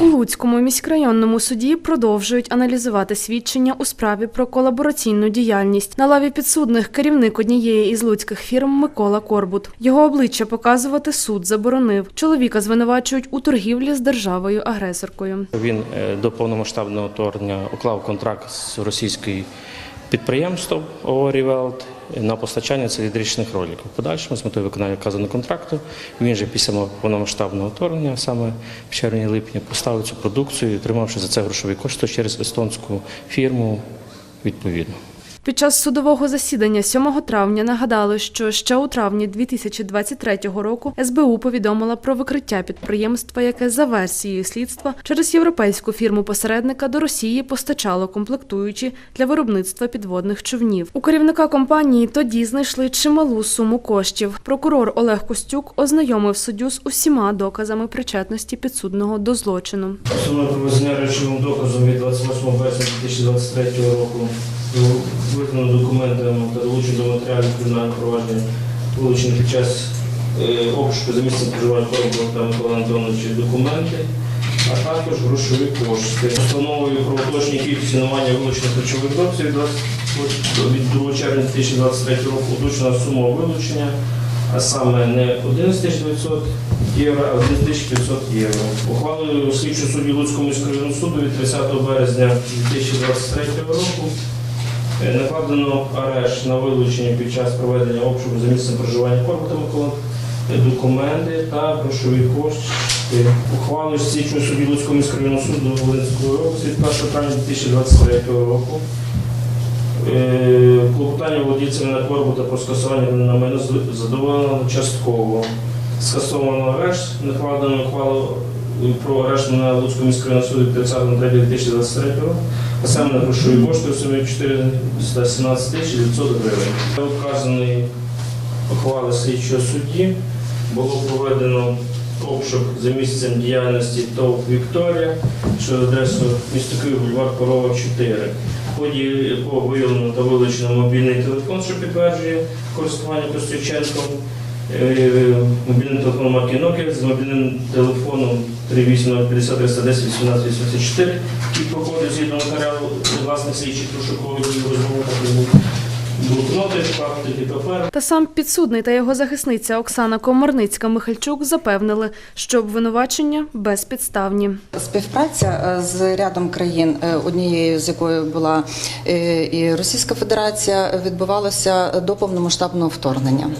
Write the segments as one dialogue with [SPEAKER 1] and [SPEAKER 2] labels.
[SPEAKER 1] У Луцькому міськрайонному суді продовжують аналізувати свідчення у справі про колабораційну діяльність. На лаві підсудних керівник однієї із луцьких фірм Микола Корбут. Його обличчя показувати суд заборонив. Чоловіка звинувачують у торгівлі з державою-агресоркою.
[SPEAKER 2] Він е, до повномасштабного вторгнення уклав контракт з російською підприємством ООО на постачання циліндричних роликів. Подальшому з метою виконання вказаного контракту він же після повномасштабного вторгнення, саме в червні-липні, поставив цю продукцію, отримавши за це грошові кошти через естонську фірму відповідно.
[SPEAKER 1] Під час судового засідання 7 травня нагадали, що ще у травні 2023 року СБУ повідомила про викриття підприємства, яке за версією слідства через європейську фірму посередника до Росії постачало комплектуючі для виробництва підводних човнів. У керівника компанії тоді знайшли чималу суму коштів. Прокурор Олег Костюк ознайомив суддю з усіма доказами причетності підсудного до злочину.
[SPEAKER 2] Сума проведення речовим доказом від 28 березня 2023 року виконано документами та долучено до матеріалів кримінального провадження, вилучені під час е, обшуку за місцем проживання та Микола Антоновича документи, а також грошові кошти. Постановою про уточнення кількості намагання вилучених речових 20 від 2 червня 2023 року уточнена сума вилучення, а саме не 11 євро, а 11 500 євро. Ухвалою слідчого судді Луцького міського суду від 30 березня 2023 року Е, Накладено арешт на вилучення під час проведення обшуку за місцем проживання Корбута Микола, е, документи та грошові кошти. Ухвалою слідчого судді Луцького міського суду Волинської області від 1 травня 2023 року. Е, Клопотання володійця на Корбута про скасування на мене задоволено частково. Скасовано арешт, накладено ухвалу про арешт на Луцькому міського районного суду від 30.03.2023 року а саме на грошові кошти у сумі 417 тисяч 900 гривень. Та ухвали слідчого судді було проведено обшук за місцем діяльності ТОВ Вікторія, що адресу місто Київ, бульвар Корова 4. В ході якого виявлено та вилучено мобільний телефон, що підтверджує користування Костюченком. Е, Мобільний телефон марки Nokia з мобільним телефоном 380 310 1884, який проходить згідно матеріалу власних слідчих пошукових розмови блокноти, факти папер.
[SPEAKER 1] Та сам підсудний та його захисниця Оксана Комарницька-Михальчук запевнили, що обвинувачення безпідставні.
[SPEAKER 3] Співпраця е, з рядом країн, е, однією з якою була е, і Російська Федерація, відбувалася до повномасштабного вторгнення.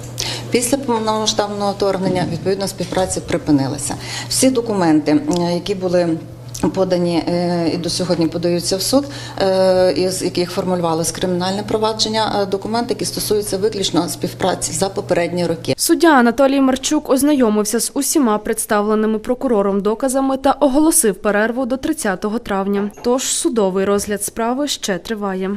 [SPEAKER 3] Після повномасштабного вторгнення відповідно співпраця припинилася. Всі документи, які були Подані е, і до сьогодні подаються в суд, е, із яких формулювалось кримінальне провадження, е, документи, які стосуються виключно співпраці за попередні роки.
[SPEAKER 1] Суддя Анатолій Марчук ознайомився з усіма представленими прокурором доказами та оголосив перерву до 30 травня. Тож судовий розгляд справи ще триває.